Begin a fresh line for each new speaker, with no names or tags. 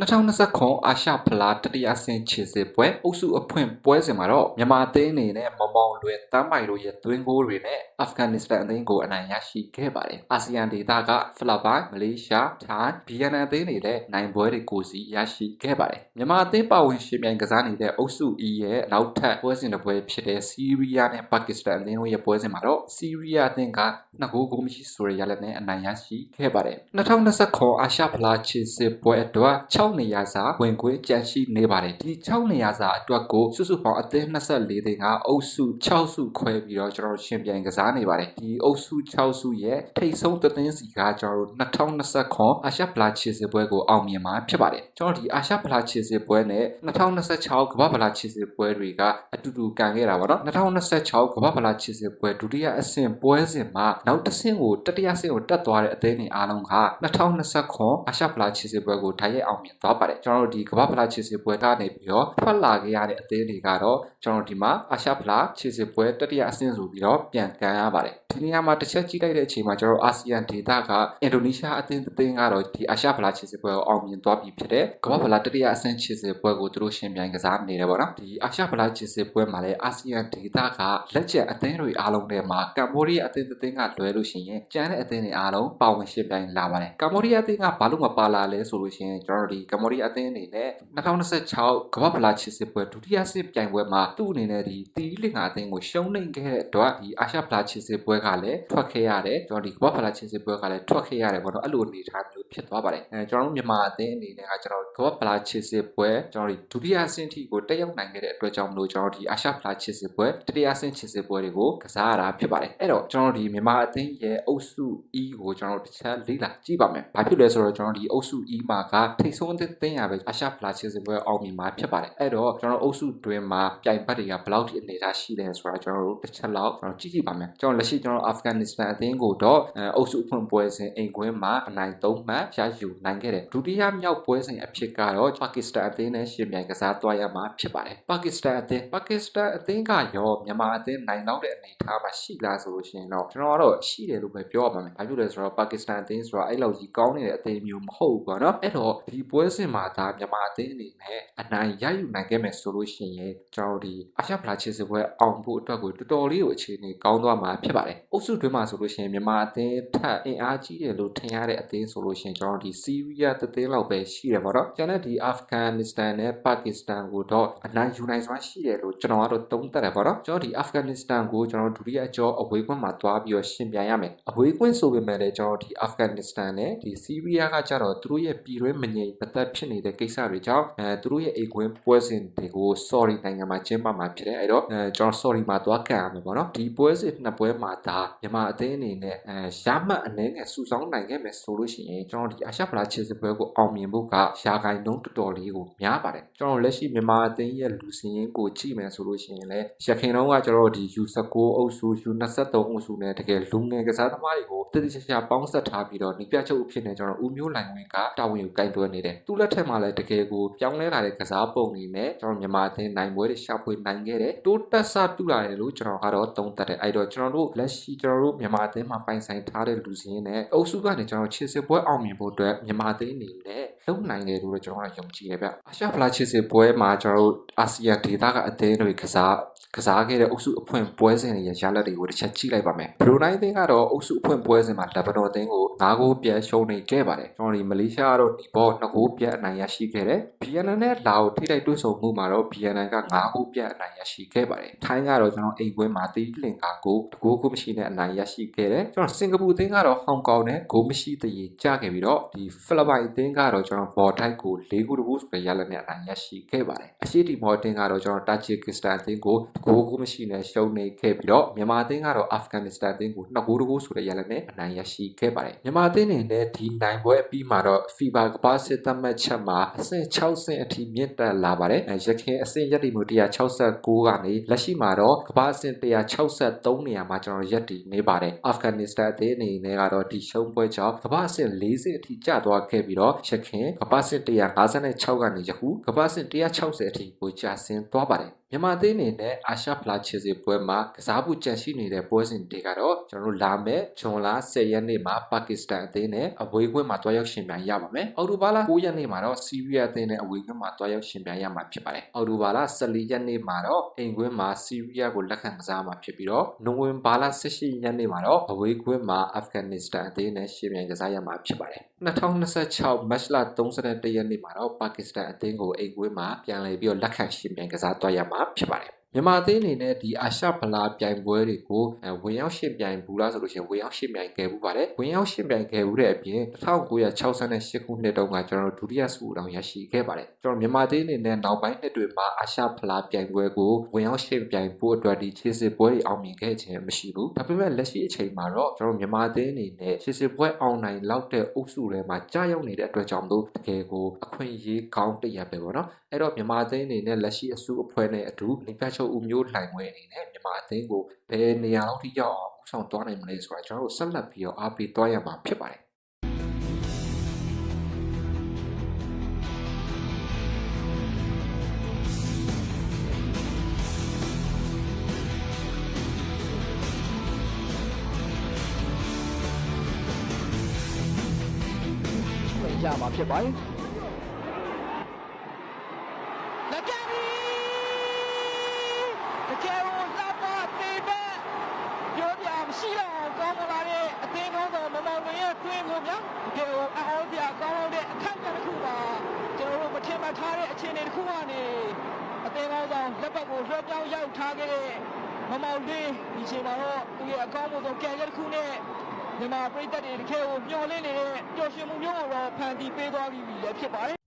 2029အာရှဖလားတတိယဆင့်ခြေစစ်ပွဲအုပ်စုအဖွင့်ပွဲစဉ်မှာတော့မြန်မာအသင်းအနေနဲ့မမောင်လွယ်တမ်းပိုင်တို့ရဲ့သွင်းဂိုးတွေနဲ့အာဖဂန်နစ္စတန်အသင်းကိုအနိုင်ရရှိခဲ့ပါတယ်။အာဆီယံဒေသကဖိလစ်ပိုင်၊မလေးရှား၊ထိုင်း၊ဗီယက်နမ်အသင်းတွေလည်းနိုင်ပွဲတွေကိုစီရရှိခဲ့ပါတယ်။မြန်မာအသင်းပါဝင်ရှင်ပြိုင်ကစားနေတဲ့အုပ်စု E ရဲ့နောက်ထပ်ပွဲစဉ်တစ်ပွဲဖြစ်တဲ့စီးရီးယားနဲ့ပါကစ္စတန်အသင်းတို့ရဲ့ပွဲစဉ်မှာတော့စီးရီးယားအသင်းကနှစ်ဂိုးကိုမရှိဆိုရရလက်နဲ့အနိုင်ရရှိခဲ့ပါတယ်။2029အာရှဖလားခြေစစ်ပွဲအတွက်6နေရာစာဝင်ခွင့်ကြန့်ရှိနေပါတယ်ဒီ6နေရာစာအတွက်ကိုစုစုပေါင်းအသင်း24သိန်းကအုပ်စု6စုခွဲပြီးတော့ကျွန်တော်တို့ရှင်ပြိုင်ကစားနေပါတယ်ဒီအုပ်စု6စုရဲ့ထိပ်ဆုံးသသင်းစီကကျွန်တော်တို့2029အာရှဖလားခြေစစ်ပွဲကိုအောင်မြင်မှာဖြစ်ပါတယ်ကျွန်တော်ဒီအာရှဖလားခြေစစ်ပွဲနဲ့2026ကမ္ဘာဖလားခြေစစ်ပွဲတွေကအတူတူကန်ခဲ့တာပါနော်2026ကမ္ဘာဖလားခြေစစ်ပွဲဒုတိယအဆင့်ပွဲစဉ်မှာနောက်တစ်ဆင့်ကိုတတိယဆင့်ကိုတက်သွားတဲ့အသင်းတွေအားလုံးက2029အာရှဖလားခြေစစ်ပွဲကိုထိုင်ရိုက်အောင်မြင် သွားပါတယ်ကျွန်တော်တို့ဒီကမ္ဘာဖလားခြေစစ်ပွဲကနေပြီးတော့ထွက်လာခဲ့ရတဲ့အသင်းတွေကတော့ကျွန်တော်တို့ဒီမှာအာရှဖလားခြေစစ်ပွဲတတိယအဆင့်ဆိုပြီးတော့ပြန်ကန်ရပါတယ်ဒီနေရာမှာတစ်ချက်ကြည့်လိုက်တဲ့အချိန်မှာကျွန်တော်အာဆီယံဒေသကအင်ဒိုနီးရှားအသင်းအသင်းကတော့ဒီအာရှဖလားခြေစစ်ပွဲကိုအောင်မြင်သွားပြီဖြစ်တဲ့ကမ္ဘာဖလားတတိယအဆင့်ခြေစစ်ပွဲကိုသူတို့ရှင်ပြိုင်ကစားနေတယ်ပေါ့နော်ဒီအာရှဖလားခြေစစ်ပွဲမှာလည်းအာဆီယံဒေသကလက်ကျန်အသင်းတွေအားလုံးထဲမှာကမ္ဘောဒီးယားအသင်းအသင်းကလွဲလို့ရှိရင်ကျန်တဲ့အသင်းတွေအားလုံးပါဝင်ရှင်ပြိုင်လာပါတယ်ကမ္ဘောဒီးယားအသင်းကဘာလို့မပါလာလဲဆိုလို့ရှိရင်ကျွန်တော်တို့ဒီကမ္ဘောဒီးယားအသင်းအနေနဲ့2026ကမ္ဘာဖလားခြေစစ်ပွဲဒုတိယဆင့်ပြိုင်ပွဲမှာသူ့အနေနဲ့ဒီတီလင်္ကာအသင်းကိုရှုံးနိမ့်ခဲ့တဲ့အတွက်ဒီအာရှဖလားခြေစစ်ပွဲကလည်းထွက်ခဲ့ရတယ်ကျွန်တော်ဒီကမ္ဘာဖလားခြေစစ်ပွဲကလည်းထွက်ခဲ့ရတယ်ပေါ့နော်အဲ့လိုအနေအထားမျိုး ဖြစ်သွားပါတယ်အဲကျွန်တော်တို့မြန်မာအသင်းအနေနဲ့ကကျွန်တော်ကမ္ဘာဖလားခြေစစ်ပွဲကျွန်တော်ဒီဒုတိယဆင့်ထိကိုတက်ရောက်နိုင်ခဲ့တဲ့အတွက်ကြောင့်မလို့ကျွန်တော်ဒီအာရှဖလားခြေစစ်ပွဲတတိယဆင့်ခြေစစ်ပွဲတွေကိုကစားရတာဖြစ်ပါတယ်အဲ့တော့ကျွန်တော်ဒီမြန်မာအသင်းရဲ့အုပ်စု E ကိုကျွန်တော်တစ်ချက်လေ့လာကြည့်ပါမယ်ဘာဖြစ်လဲဆိုတော့ကျွန်တော်ဒီအုပ်စု E မှာကထိတ်ဆုံးအသင်းသင်းရပဲအာရှဖလားခြေစစ်ပွဲအောင်မြင်မှာဖြစ်ပါတယ်အဲ့တော့ကျွန်တော်အုပ်စုတွင်မှာပြိုင်ဘက်တွေကဘယ်လောက်ထိအနေအထားရှိလဲဆိုတာကျွန်တော်တို့တစ်ချက်လောက်ကျွန်တော်ကြည့်ကြည့်ပါမယ်ကျွန်တော်လက်ရှိကျွန်တော်အာဖဂန်နစ္စတန်အသင်းကိုတော့အုပ်စုအဖွင့်ပွဲစဉ်အိမ်ကွင်းမှာအနိုင်၃မှတ်ရယူနိုင်ခဲ့တယ်ဒုတိယမြောက်ပွဲစဉ်အဖြစ်ကတော့ပါကစ္စတန်အသင်းနဲ့ရှင်ပြိုင်ကစားသွားရမှာဖြစ်ပါတယ်ပါကစ္စတန်အသင်းပါကစ္စတန်အသင်းကရောမြန်မာအသင်းနိုင်တော့တဲ့အနေအထားမှာရှိလားဆိုလို့ရှိရင်တော့ကျွန်တော်ကတော့ရှိတယ်လို့ပဲပြောရပါမယ်ဘာဖြစ်လဲဆိုတော့ပါကစ္စတန်အသင်းဆိုတာအဲ့လောက်ကြီးကောင်းနေတဲ့အသင်းမျိုးမဟုတ်ဘူးပေါ့နော်အဲ့တော့ဒီပွဲစဉ်မှာဒါမြန်မာအသင်းအနေနဲ့အနိုင်ရယူနိုင်ခဲ့မယ်ဆိုလို့ရှိရင်ကျွန်တော်ဒီအာရှဖလားခြေစစ်ပွဲအောင်ဖို့အတွက်ကိုတော်တော်လေးကိုအခြေအနေကောင်းသွားမှာဖြစ်ပါတယ်အုပ်စုတွင်းမှာဆိုလို့ရှိရင်မြန်မာအသင်းထက်အင်အားကြီးတယ်လို့ထင်ရတဲ့အသင်းဆိုလို့ရှိရင်ကျွန်တော်ဒီစီးရီးယားတသင်းလောက်ပဲရှိတယ်ပေါ့နော်ကျန်တဲ့ဒီအာဖဂန်နစ္စတန်နဲ့ပါကစ္စတန်ကိုတော့အနိုင်ယူနိုင်စွမ်းရှိတယ်လို့ကျွန်တော်ကတော့သုံးသပ်တယ်ပေါ့နော်ကျွန်တော်ဒီအာဖဂန်နစ္စတန်ကိုကျွန်တော်ဒုတိယအကျော်အဝေးကွင်းမှာသွားပြီးတော့ရှင်ပြိုင်ရမယ်အဝေးကွင်းဆိုပေမဲ့လည်းကျွန်တော်ဒီအာဖဂန်နစ္စတန်နဲ့ဒီစီးရီးယားကကြတော့သူတို့ရဲ့ပြည်တွင်းမငြိမ်သက်သက်ဖြစ်နေတဲ့ကိစ္စတွေကြောင့်အဲသူတို့ရဲ့အိမ်ကွင်းပွဲစဉ်တွေကို sorry နိုင်ငံမှာကျင်းပမှာဖြစ်တယ်အဲ့တော့အဲကျွန်တော် sorry မှာသွားကန်ရမယ်ပေါ့နော်ဒီပွဲစဉ်နှစ်ပွဲမှာဒါမြန်မာအသင်းအနေနဲ့အဲရမှတ်အနည်းငယ်စုဆောင်းနိုင်ခဲ့မယ်ဆိုလို့ရှိရင်ကျွန်တော်ဒီအာရှဖလားခြေစစ်ပွဲကိုအောင်မြင်ဖို့ကရာဂိုင်နှုန်းတော်တော်လေးကိုများပါတယ်ကျွန်တော်လက်ရှိမြန်မာအသင်းရဲ့လူစင်းရင်ကိုကြည့်မယ်ဆိုလို့ရှိရင်လည်းရခင်တော့ကကျွန်တော်ဒီ U19 အုပ်စု U23 အုပ်စုနဲ့တကယ်လူငယ်ကစားသမားတွေကိုတတိချာချာပေါင်းဆက်ထားပြီးတော့နေပြချုပ်အဖြစ်နဲ့ကျွန်တော်ဦးမျိုးလိုင်ဝင်ကတာဝန်ယူကင်တွယ်နေတယ်သူ့လက်ထက်မှာလည်းတကယ်ကိုပြောင်းလဲလာတဲ့ကစားပုံတွေနဲ့ကျွန်တော်မြန်မာအသင်းနိုင်ပွဲတွေရှာဖွေနိုင်ခဲ့တယ်တိုးတက်ဆပြုလာတယ်လို့ကျွန်တော်ကတော့သုံးသပ်တယ်အဲ့တော့ကျွန်တော်တို့လက်ရှိကျွန်တော်တို့မြန်မာအသင်းမှာပိုင်ဆိုင်ထားတဲ့လူစင်းနဲ့အုပ်စုကနေကျွန်တော်ခြေစစ်ပွဲအောင်မြင်ဖို့အတွက်မြန်မာအသင်းအနေနဲ့ လုံနိုင်တယ်လို့ကျွန်တော်ကယုံကြည်တယ်ဗျအာရှဖလားခြေစစ်ပွဲမှာကျွန်တော်တို့အာဆီယံဒေသကအသင်းတွေကစားကစားခဲ့တဲ့အုပ်စုအဖွင့်ပွဲစဉ်တွေရဲ့ရလဒ်တွေကိုတစ်ချက်ကြည့်လိုက်ပါမယ်ဘရူနိုင်းအသင်းကတော့အုပ်စုအဖွင့်ပွဲစဉ်မှာလက်ဘနော်အသင်းကို၅ဂိုးပြန်ရှုံးနေခဲ့ပါတယ်ကျွန်တော်ဒီမလေးရှားကတော့ဒီဘော2ဂိုးပြန်အနိုင်ရရှိခဲ့တယ်ဗီယက်နမ်နဲ့လာအိုထိတိုက်တွေ့ဆုံမှုမှာတော့ဗီယက်နမ်က၅ဂိုးပြန်အနိုင်ရရှိခဲ့ပါတယ်ထိုင်းကတော့ကျွန်တော်အိမ်ကွင်းမှာတီးလင်ကာကိုတကူကိုမရှိနဲ့အနိုင်ရရှိခဲ့တယ်ကျွန်တော်စင်ကာပူအသင်းကတော့ဟောင်ကောင်နဲ့ဂိုးမရှိတည်ကြခဲ့ပြီးတော့ဒီဖိလစ်ပိုင်အသင်းကတော့ကျွန်တော်ဘော်ထိုက်ကို၄ဂိုးတကူဆိုတဲ့ရလဒ်နဲ့အနိုင်ရရှိခဲ့ပါတယ်အရှိတီမော်တင်ကတော့ကျွန်တော်တာဂျစ်ကစ္စတန်အသင်းကိုဂိုးကိုမရှိနဲ့ရှုံးနေခဲ့ပြီးတော့မြန်မာအသင်းကတော့အာဖဂန်နစ္စတန်အသင်းကို2ဂိုးတကူဆိုတဲ့ရလဒ်နဲ့အနိုင်ရရှိခဲ့ပါတယ်မြန်မာအသင်းနေနဲ့ဒီနိုင်ပွဲအပြီးမှာတော့ FIBA ကမ္ဘာစစ်သတ်မှတ်ချက်မှာအဆင့်6ဆင့်အထိမြင့်တက်လာပါတယ်အဲရခင်အဆင့်ရက်တီမှု169ကနေလက်ရှိမှာတော့ကမ္ဘာအဆင့်163နေရာမှာကျွန်တော်ရက်တီနေပါတယ်အာဖဂန်နစ္စတန်အသင်းအနေနဲ့ကတော့ဒီရှုံးပွဲကြောင့်ကမ္ဘာအဆင့်40အထိကျသွားခဲ့ပြီးတော့ရခင်ကမ္ဘာအဆင့်156ကနေယခုကမ္ဘာအဆင့်160အထိကိုကျဆင်းသွားပါတယ်မြန်မာအသင်းအနေနဲ့အာရှဖလားခြေစစ်ပွဲမှာကစားဖို့ကြံရှိနေတဲ့ပွဲစဉ်တွေကတော့ကျွန်တော်တို့လာမယ့်ဂျွန်လ10ရက်နေ့မှာပါကစ္စတန်အသင်းနဲ့အဝေးကွင်းမှာတွားရောက်ရှင်ပြိုင်ရပါမယ်။အော်တိုဘာလ9ရက်နေ့မှာတော့ဆီးရီးယားအသင်းနဲ့အဝေးကွင်းမှာတွားရောက်ရှင်ပြိုင်ရမှာဖြစ်ပါတယ်။အော်တိုဘာလ14ရက်နေ့မှာတော့အိမ်ကွင်းမှာဆီးရီးယားကိုလက်ခံကစားမှာဖြစ်ပြီးတော့နိုဝင်ဘာလ18ရက်နေ့မှာတော့အဝေးကွင်းမှာအာဖဂန်နစ္စတန်အသင်းနဲ့ရှင်ပြိုင်ကစားရမှာဖြစ်ပါတယ်။2026မတ်လ31ရက်နေ့မှာတော့ပါကစ္စတန်အသင်းကိုအိမ်ကွင်းမှာပြန်လည်ပြီးတော့လက်ခံရှင်ပြိုင်ကစားတွားရမှာဖြစ်ပါတယ်။မြန်မာအသင်းအနေနဲ့ဒီအာရှဖလားပြိုင်ပွဲတွေကိုအဲဝင်ရောက်ရှင်ပြိုင်ဘူးလားဆိုလို့ရှိရင်ဝင်ရောက်ရှင်ပြိုင်ခဲ့ဘူးပါတယ်ဝင်ရောက်ရှင်ပြိုင်ခဲ့ဘူးတဲ့အပြင်1968ခုနှစ်တုန်းကကျွန်တော်တို့ဒုတိယဆုတောင်ရရှိခဲ့ပါတယ်ကျွန်တော်မြန်မာအသင်းအနေနဲ့နောက်ပိုင်းနှစ်တွေမှာအာရှဖလားပြိုင်ပွဲကိုဝင်ရောက်ရှင်ပြိုင်ဖို့အတွက်ဒီခြေစစ်ပွဲတွေအောင်မြင်ခဲ့ခြင်းမရှိဘူးဒါပေမဲ့လက်ရှိအချိန်မှာတော့ကျွန်တော်မြန်မာအသင်းအနေနဲ့ခြေစစ်ပွဲအောင်နိုင်လောက်တဲ့အုပ်စုထဲမှာကြာရောက်နေတဲ့အတွက်ကြောင့်မလို့တကယ်ကိုအခွင့်အရေးကောင်းတစ်ရပ်ပဲပေါ့နော် အဲ့တော့မြန်မာအသင်းအနေနဲ့လက်ရှိအစုအဖွဲ့နဲ့အတူလိဖက်ချုပ်ဦးမျိုးလှိုင်ဝဲအနေနဲ့မြန်မာအသင်းကိုဘယ်နေရာလောက်ထိရောက်အောင်ဦးဆောင်သွားနိုင်မလဲဆိုတာကျွန်တော်တို့ဆက်လက်ပြီးတော့အားပေးသွားရမှာဖြစ်ပါတယ်
ဝင်ရမှာဖြစ်ပါတယ်
လက်ပြပြီတကယ်ကိုလှပပေပဲပြောပြမရှိတော့ကောင်းမလာတဲ့အသင်းကောင်းဆောင်မမောင်ဝင်ရဲ့တွင်းကိုဗျာတကယ်ကိုအအောင်ပြကောင်းတဲ့အခက်အခဲတစ်ခုပါကျွန်တော်တို့မထင်မှတ်ထားတဲ့အခြေအနေတစ်ခုကနေအသင်းကောင်းဆောင်လက်ပတ်ကိုလွှဲပြောင်းရောက်ထားခဲ့တဲ့မမောင်လေးဒီချိန်မှာတော့သူရဲ့အကောင်းဆုံးကံရတစ်ခုနဲ့မြန်မာပြည်သက်တွေတကယ်ကိုမျှော်လင့်နေတဲ့ပျော်ရွှင်မှုမျိုးကိုတော့ဖန်တီးပေးသွားပြီလည်းဖြစ်ပါတယ်